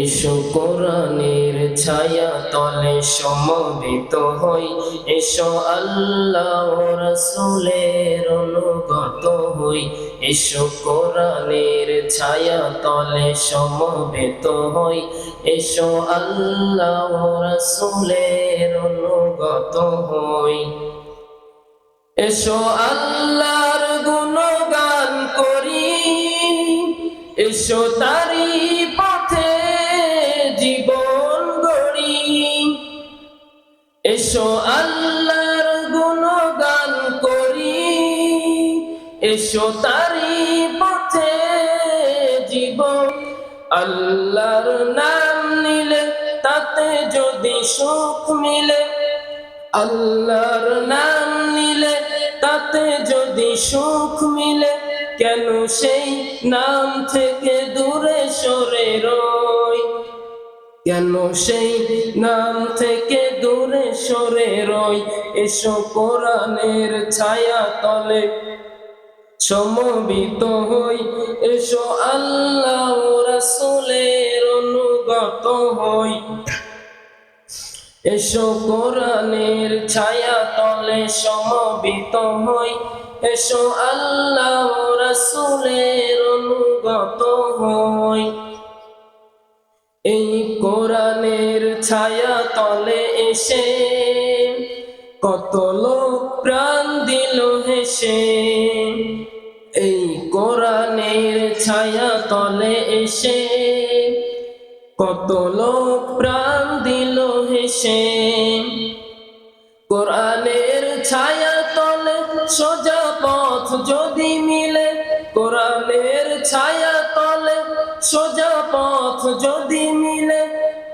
এসো কোরআনের ছায়া তলে সমবেত হই। এসো আল্লাহ রসুলের অনুগত হই। এসো কোরআনের ছায়া তলে সমবেত হই। এসো আল্লাহ রসুলের অনুগত হই। এসো আল্লাহর গুণগান করি। এসো তারি এসো আল্লাহর গুণগান করি। এসো তারি পথে জীবন আল্লাহর নাম নিলে তাতে যদি সুখ মিলে। আল্লাহর নাম নিলে তাতে যদি সুখ মিলে। কেন সেই নাম থেকে দূরে সরে রই। কেন সেই নাম থেকে দূরে সরে রই, এসো কোরআনের ছায়া তলে। সমবিত হই, এসো আল্লাহ রাসুলের অনুগত হই। এসো কোরআনের ছায়া তলে সমবিত হই, এসো আল্লাহ রাসূলের অনুগত হই। এই কোরআনের ছায়া তলে এসে কত লোক প্রাণ দিল হেসে। এই কোরআনের ছায়া তলে এসে। কত লোক প্রাণ দিল হেসে। কোরআনের ছায়া তলে সোজা পথ যদি মিলে। কোরআনের ছায়া তলে সোজা পথ যদি মিলে।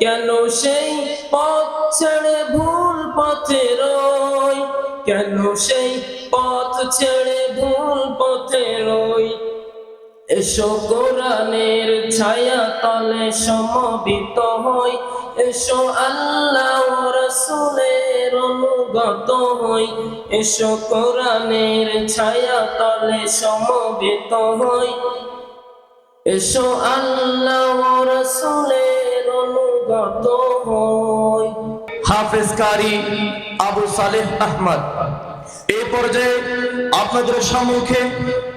কেন সেই পথ ছেড়ে ভুল পথে রই। কেন সেই পথ ছেড়ে ভুল পথে রই? এসো কোরআনের ছায়া তলে সমবিত হই। এসো আল্লাহ রসুলের অনুগত হই। এসো কোরআনের ছায়া তলে সমবেত হই। এসো আল্লাহ রসুলের অনুগত হই। হাফেজ কারি আবু সালেহ আহমদ এই পর্যায়ে আপনাদের সম্মুখে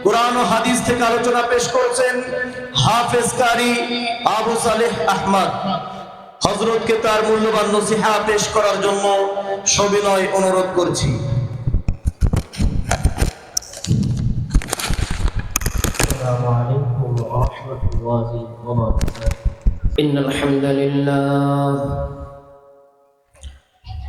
কোরআন ও হাদিস থেকে আলোচনা পেশ করছেন হাফেজ কারি আবু সালেহ আহমদ হজরতকে তার মূল্যবান নসিহা পেশ করার জন্য সবিনয় অনুরোধ করছি السلام عليكم ورحمة الله وبركاته إن الحمد لله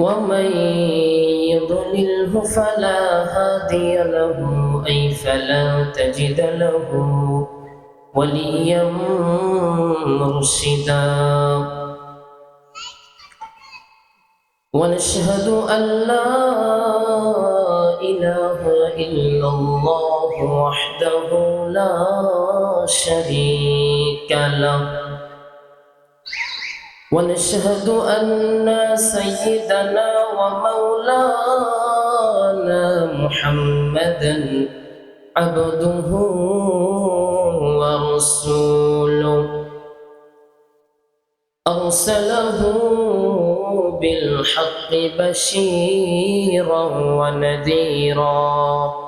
ومن يضلله فلا هادي له أي فلا تجد له وليا مرشدا. ونشهد أن لا إله إلا الله وحده لا شريك له. ونشهد أن سيدنا ومولانا محمدا عبده ورسوله. أرسله بالحق بشيرا ونذيرا.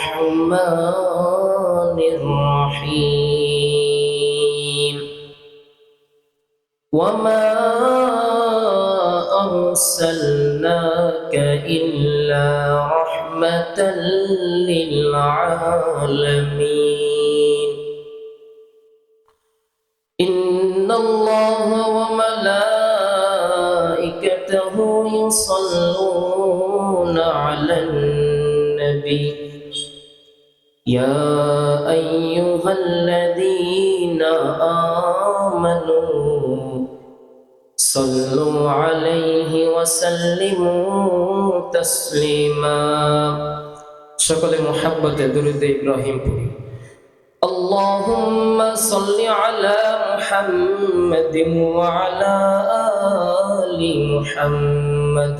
الرحمن الرحيم. وما أرسلناك إلا رحمة للعالمين. إن الله وملائكته يصلون على النبي. يا أيها الذين آمنوا صلوا عليه وسلموا تسليما সকলে মোহাব্বতে দুরুদ ইব্রাহিম পড়ি اللهم صل على محمد وعلى آل محمد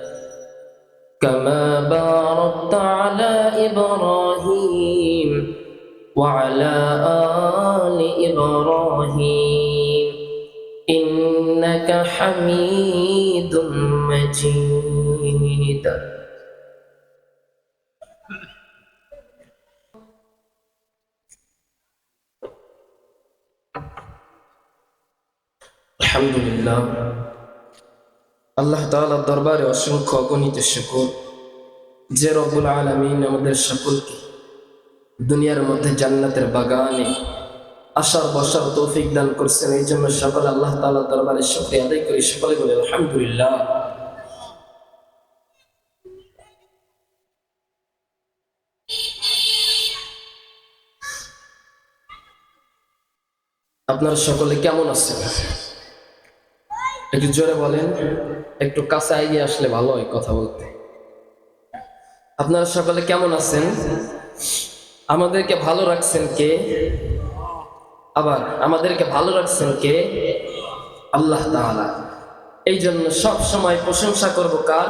كما باركت على إبراهيم وعلى آل إبراهيم إنك حميد مجيد. الحمد لله আল্লাহ তাআলার দরবারে অসংখ্য অগণিত শুকর। যে রব্বুল আলামিন আমাদের সকলকে দুনিয়ার মধ্যে জান্নাতের বাগানে আসার, বসার তৌফিক দান করছেন, এই জন্য সকলে আল্লাহ তাআলার দরবারে শুকরিয়া আদায় করি। সকলে বলে, আলহামদুলিল্লাহ। আপনারা সকলে কেমন আছেন? একটু জোরে বলেন, একটু কাছে এগিয়ে আসলে ভালো হয় কথা বলতে। আপনারা সকলে কেমন আছেন? আমাদেরকে ভালো রাখছেন কে? আবার আমাদেরকে ভালো রাখছেন কে? আল্লাহ এই জন্য সব সময় প্রশংসা করব কার?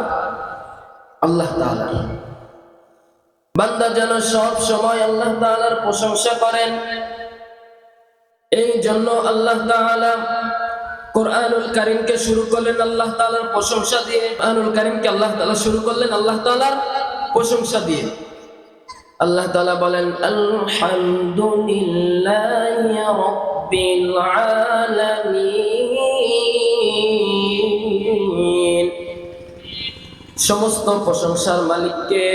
আল্লাহ বান্দা যেন সব সময় আল্লাহ তাআলার প্রশংসা করেন এই জন্য আল্লাহ তাআলা কোরআনুল কারিমকে শুরু করলেন আল্লাহ তাআলার প্রশংসা দিয়ে। কোরআনুল কারিমকে আল্লাহ তাআলা শুরু করলেন আল্লাহ তাআলার প্রশংসা দিয়ে। আল্লাহ তাআলা বলেন সমস্ত প্রশংসার মালিককে,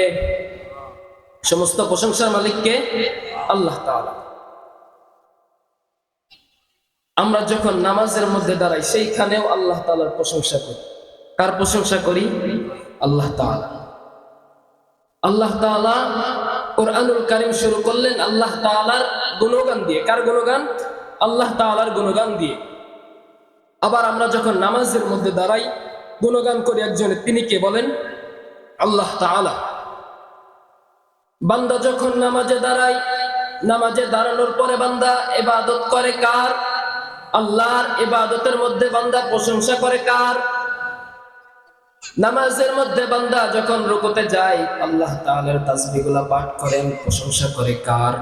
সমস্ত প্রশংসার মালিককে আল্লাহ তাআলা আমরা যখন নামাজের মধ্যে দাঁড়াই, সেইখানেও আল্লাহ তাআলার প্রশংসা করি। কার প্রশংসা করি? আল্লাহ তাআলা। আল্লাহ তাআলা কোরআনুল কারীম শুরু করলেন আল্লাহ তাআলার গুণগান দিয়ে। কার গুণগান? আল্লাহ তাআলার গুণগান দিয়ে। আবার আমরা যখন নামাজের মধ্যে দাঁড়াই, গুণগান করি একজনের তিনি কে বলেন? আল্লাহ তাআলা। বান্দা যখন নামাজে দাঁড়ায়, নামাজে দাঁড়ানোর পরে বান্দা এবাদত করে কার? আল্লাহর ইবাদতের মধ্যে বান্দা প্রশংসা করে কার? নামাজের মধ্যে বান্দা যখন রুকুতে যায়, আল্লাহ তাআলার তাসবিহগুলো পাঠ করেন, প্রশংসা করে কার?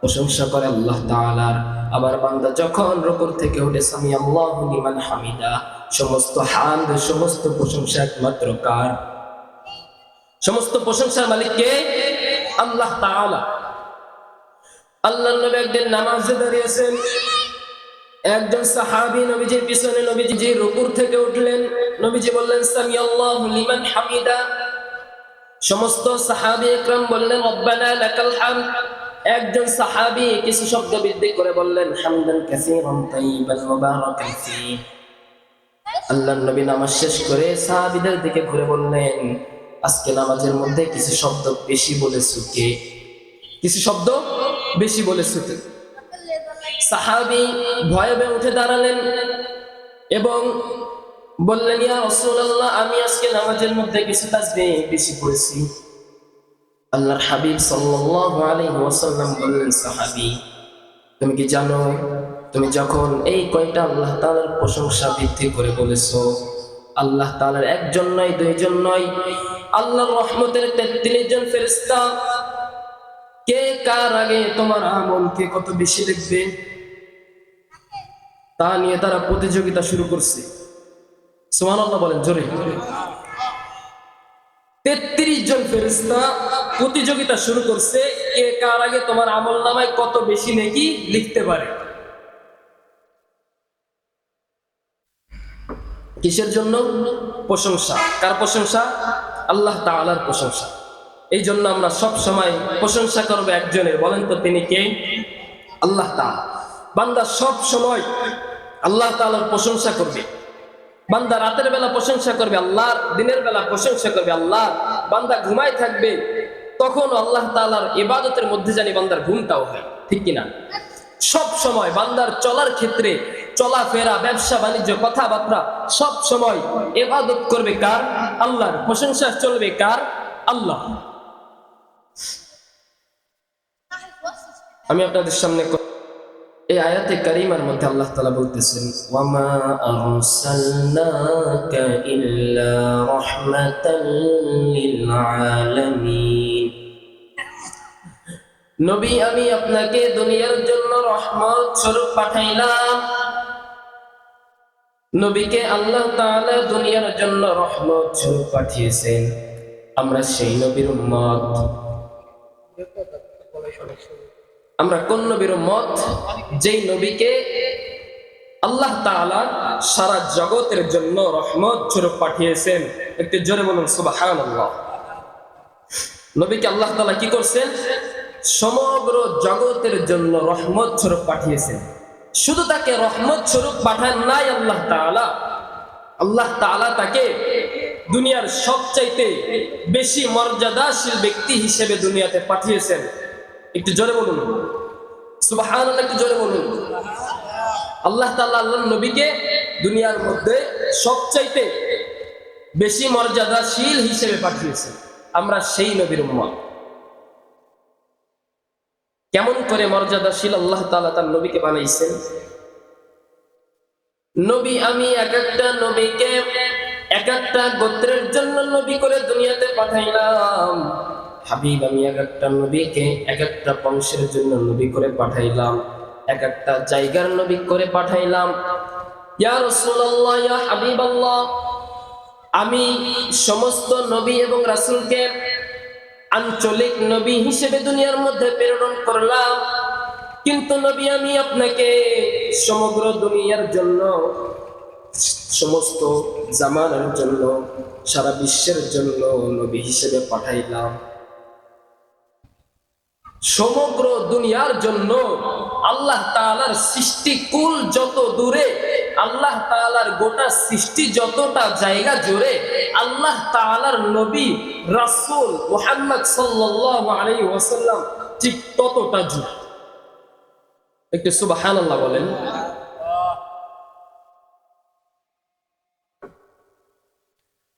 প্রশংসা করে আল্লাহ তাআলার। আবার বান্দা যখন রুকুর থেকে উঠে সামি আল্লাহু লিমান হামিদা, সমস্ত হামদ, সমস্ত প্রশংসা একমাত্র কার? সমস্ত প্রশংসার মালিক কে? আল্লাহ তাআলা। আল্লাহ নবী একদিন নামাজে দাঁড়িয়েছেন। একজন সাহাবী নবীজির পিছনে নবীজি রুকুর থেকে উঠলেন। নবীজি বললেন সামি আল্লাহু লিমান হামিদা। সমস্ত সাহাবি একরাম বললেন, রব্বানা লাকাল হামদ। একজন সাহাবী কিছু শব্দ বৃদ্ধি করে বললেন, হামদান কাসীরান তাইয়িবান মুবারাকান ফি আল্লাহর নবী নামাজ শেষ করে সাহাবীদের দিকে ঘুরে বললেন, আজকে নামাজের মধ্যে কিছু শব্দ বেশি বলেছ কে কিছু শব্দ বেশি বলেছ কে সাহাবি ভয়ে ভয়ে উঠে দাঁড়ালেন এবং বললেন, ইয়া আমি আজকে নামাজের মধ্যে কিছু তাসবিহ বেশি পড়েছি। আল্লাহর হাবিব সাল্লাল্লাহু আলাইহি ওয়াসাল্লাম বললেন, সাহাবী, তুমি কি জানো, তুমি যখন এই কয়টা আল্লাহ তাআলার প্রশংসা বৃদ্ধি করে বলেছ, আল্লাহ তাআলার একজন নয়, দুইজন নয়, আল্লাহর রহমতের তেত্রিশ জন ফেরেশতা, কে কার আগে তোমার আমলকে কত বেশি দেখবে? তা নিয়ে তারা প্রতিযোগিতা শুরু করছে। সুবহানাল্লাহ বলেন, জোরে। তেত্রিশ জন ফেরিস্তা প্রতিযোগিতা শুরু করছে। কে কার আগে তোমার আমল নামায় কত বেশি নাকি লিখতে পারে? কিসের জন্য? প্রশংসা। কার প্রশংসা? আল্লাহ তাআলার প্রশংসা। এই জন্য আমরা সব সময় প্রশংসা করব একজনের। বলেন তো তিনি কে? আল্লাহ তাআলা। বান্দা সব সময় আল্লাহ তালার প্রশংসা করবে। বান্দা রাতের বেলা প্রশংসা করবে, আল্লাহর দিনের বেলা প্রশংসা করবে, আল্লাহ বান্দা ঘুমায় থাকবে, তখন আল্লাহ তালার এবাদতের মধ্যে জানি বান্দার ঘুমটাও হয়, ঠিক কিনা সব সময় বান্দার চলার ক্ষেত্রে চলাফেরা, ব্যবসা, বাণিজ্য, কথাবার্তা, সব সময় এবাদত করবে কার? আল্লাহর প্রশংসা চলবে কার? আল্লাহ। আমি আপনাদের সামনে এই আয়াতে কারিমার মধ্যে আল্লাহ তাআলা বলতেছেন নবী, আমি আপনাকে দুনিয়ার জন্য রহমত স্বরূপ পাঠাইলাম। নবীকে আল্লাহ তাআলা দুনিয়ার জন্য রহমত স্বরূপ পাঠিয়েছেন। আমরা সেই নবীর উম্মত। আমরা কোন নবীর উম্মত? যেই নবীকে আল্লাহ তাআলা সারা জগতের জন্য রহমত স্বরূপ পাঠিয়েছেন। একটু জোরে বলুন, সুবহানাল্লাহ। নবীকে আল্লাহ তাআলা কি করছেন? সমগ্র জগতের জন্য রহমত স্বরূপ পাঠিয়েছেন। শুধু তাকে রহমত স্বরূপ পাঠান নাই আল্লাহ তাআলা। আল্লাহ তাআলা তাকে দুনিয়ার সবচাইতে বেশি মর্যাদাশীল ব্যক্তি হিসেবে দুনিয়াতে পাঠিয়েছেন। একটু জোরে বলুন। সুবহানাল্লাহ, একটু জোরে বলুন। আল্লাহ তাআলা আল্লাহর নবীকে দুনিয়ার মধ্যে সবচাইতে বেশি মর্যাদাশীল হিসেবে পাঠিয়েছেন। আমরা সেই নবীর উম্মত। কেমন করে মর্যাদাশীল আল্লাহ তাআলা তার নবীকে বানাইছেন? নবী, আমি এক একটা নবীকে এক একটা গোত্রের জন্য নবী করে দুনিয়াতে পাঠাইলাম। হাবিব আমি এক একটা নবীকে এক একটা বংশের জন্য নবী করে পাঠাইলাম, এক একটা জায়গার নবী করে পাঠাইলাম। ইয়া হাবিবাল্লাহ, আমি সমস্ত নবী এবং রাসূলকে আঞ্চলিক নবী হিসেবে দুনিয়ার মধ্যে প্রেরণ করলাম। কিন্তু নবী, আমি আপনাকে সমগ্র দুনিয়ার জন্য, সমস্ত জামানার জন্য, সারা বিশ্বের জন্য নবী হিসেবে পাঠাইলাম। সমগ্র দুনিয়ার জন্য আল্লাহ তাআলার সৃষ্টি কুল যত দূরে, আল্লাহ তাআলার গোটা সৃষ্টি যতটা জায়গা জুড়ে, আল্লাহ তাআলার নবী রাসুল মুহাম্মদ সাল্লাল্লাহু আলাইহি ওয়াসাল্লাম ঠিক ততটা জুড়ে। একটু সুবহানাল্লাহ বলেন।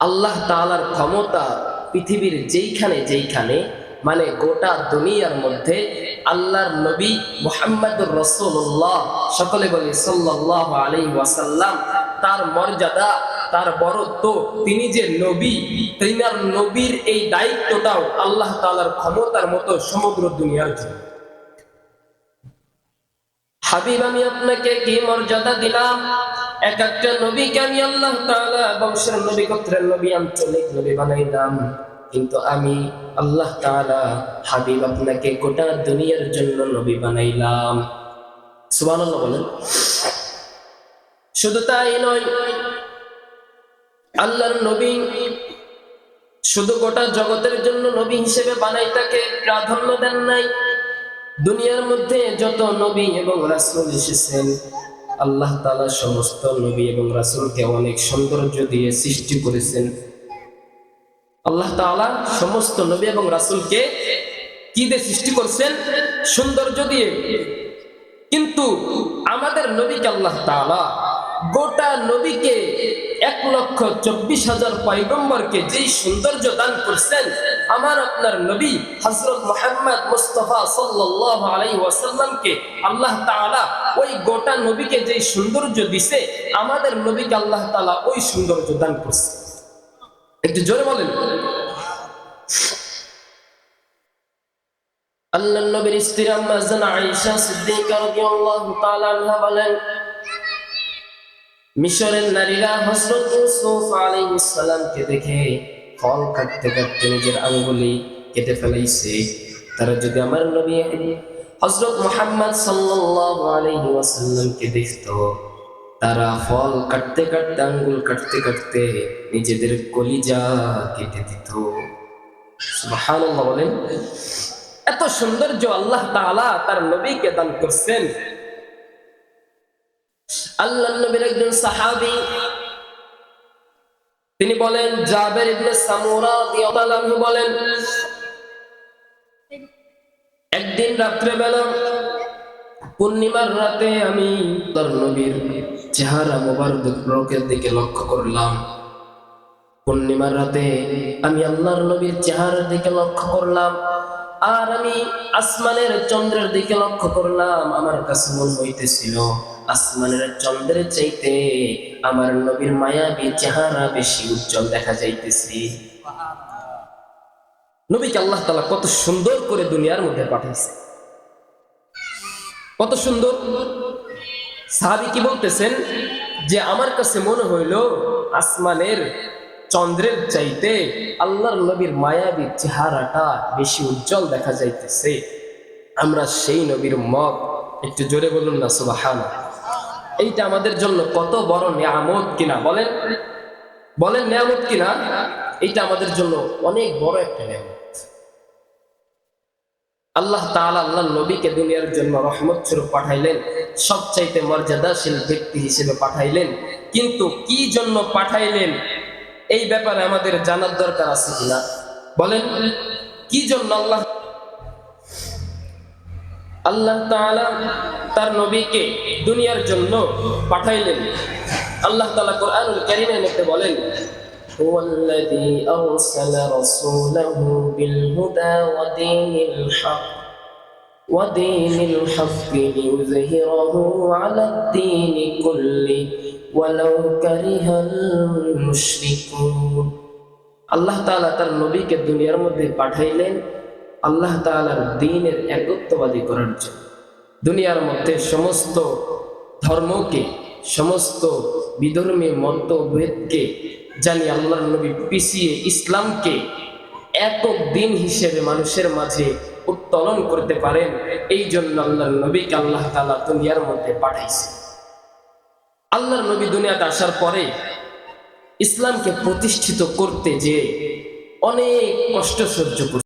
আল্লাহ তাআলার ক্ষমতা পৃথিবীর যেইখানে যেইখানে মানে গোটা দুনিয়ার মধ্যে আল্লাহর নবী মুহাম্মদুর রাসূলুল্লাহ। সকলে বলি সাল্লাল্লাহু আলাইহি ওয়াসাল্লাম। তার মর্যাদা, তার বড়ত্ব তিনি যে নবী, তিনার নবীর এই দায়িত্বটাও আল্লাহ তাআলার ক্ষমতার মতো সমগ্র দুনিয়ার জন্য। হাবিব, আমি আপনাকে কি মর্যাদা দিলাম? এক একটা নবীকে আমি আল্লাহ তাআলা বংশের নবী, গোত্রের নবী, আঞ্চলিক নবী বানাইলাম। কিন্তু আমি আল্লাহ তাআলা হাবিব আপনাকে গোটা দুনিয়ার জন্য নবী বানাইলাম। সুবহানাল্লাহ বলেন। শুধু তাই নয়, আল্লাহর নবী শুধু গোটা জগতের জন্য নবী হিসেবে বানাই তাকে প্রাধান্য দেন নাই। দুনিয়ার মধ্যে যত নবী এবং রাসুল এসেছেন, আল্লাহ তাআলা সমস্ত নবী এবং রাসূলকে অনেক সৌন্দর্য দিয়ে সৃষ্টি করেছেন। আল্লাহ তাআলা সমস্ত নবী এবং রাসুলকে কি দিয়ে সৃষ্টি করছেন? সৌন্দর্য দিয়ে। কিন্তু আমাদের নবীকে আল্লাহ তাআলা গোটা নবীকে এক লক্ষ চব্বিশ হাজার পয়গম্বরকে যেই সৌন্দর্য দান করছেন, আমার আপনার নবী হজরত মোহাম্মদ মুস্তফা সাল্লাল্লাহু আলাইহি ওয়াসাল্লামকে আল্লাহ তাআলা ওই গোটা নবীকে যে সৌন্দর্য দিছে, আমাদের নবীকে আল্লাহ তাআলা ওই সৌন্দর্য দান করছে একটু জোরে বলেন। আল্লাহ নবীর স্ত্রী আয়েশা রাদিয়াল্লাহু তাআলা আনহা বলেন, মিশরের নারীরা হযরত ইউসুফ আলাইহিস সালামকে দেখে ফল কাটতে কাটতে নিজের আঙ্গুলি কেটে ফেলাইছে। তারা যদি আমার নবী হযরত মুহাম্মদ সাল্লাল্লাহু আলাইহি ওয়াসাল্লামকে দেখতো তারা ফল কাটতে কাটতে, আঙ্গুল কাটতে কাটতে নিজেদের কলিজা কেটে দিত। বলেন, এত সৌন্দর্য আল্লাহ তাআলা তার নবীকে দান করছেন। আল্লাহ নবীর একজন সাহাবী, তিনি বলেন, জাবের বলেন, একদিন রাত্রে বেলা পূর্ণিমার রাতে আমি তার নবীর চেহারা মোবারকের দিকে লক্ষ্য করলাম। পূর্ণিমার রাতে আমি আল্লাহর নবীর চেহারার দিকে লক্ষ্য করলাম আর আমি আসমানের চন্দ্রের দিকে লক্ষ্য করলাম। আমার কাছে মনে হইতেছিল আসমানের চন্দ্রের চাইতে আমার নবীর মায়াবী চেহারা বেশি উজ্জ্বল দেখা যাইতেছি। নবীকে আল্লাহ তালা কত সুন্দর করে দুনিয়ার মধ্যে পাঠাইছে। কত সুন্দর। সাহাবি কি বলতেছেন? যে আমার কাছে মনে হইল আসমানের চন্দ্রের চাইতে আল্লাহর নবীর মায়াবী চেহারাটা বেশি উজ্জ্বল দেখা যাইতেছে। আমরা সেই নবীর মত একটু জোরে বলুন না সুবাহান এইটা আমাদের জন্য কত বড় নিয়ামত কিনা, বলেন? বলেন নিয়ামত কিনা? এইটা আমাদের জন্য অনেক বড় একটা নিয়ামত। আল্লাহ তাআলা আল্লাহ নবীকে দুনিয়ার জন্য রহমত স্বরূপ পাঠাইলেন, সবচাইতে মর্যাদাশীল ব্যক্তি হিসেবে পাঠাইলেন। কিন্তু কি জন্য পাঠাইলেন? এই ব্যাপারে আমাদের জানার দরকার আছে কিনা? বলেন, কি জন্য আল্লাহ আল্লাহ তাআলা তার নবীকে দুনিয়ার জন্য পাঠাইলেন? আল্লাহ তাআলা কোরআনুল কারীমের মধ্যে বলেন هو الذي أرسل رسوله بالهدى ودين الحق ودين الحق ليظهره على الدين كله ولو كره المشركون আল্লাহ তাআলা তার নবীকে দুনিয়ার মধ্যে পাঠাইলেন আল্লাহ তাআলার দ্বীনের একত্ববাদী করার জন্য দুনিয়ার মধ্যে সমস্ত ধর্মকে সমস্ত বিধর্মী মতভেদকে জানি আল্লাহর নবী পিছিয়ে ইসলামকে একক দিন হিসেবে মানুষের মাঝে উত্তোলন করতে পারেন এই জন্য আল্লাহর নবীকে আল্লাহ তালা দুনিয়ার মধ্যে পাঠাইছে। আল্লাহর নবী দুনিয়াতে আসার পরে ইসলামকে প্রতিষ্ঠিত করতে যে অনেক কষ্ট সহ্য করছে।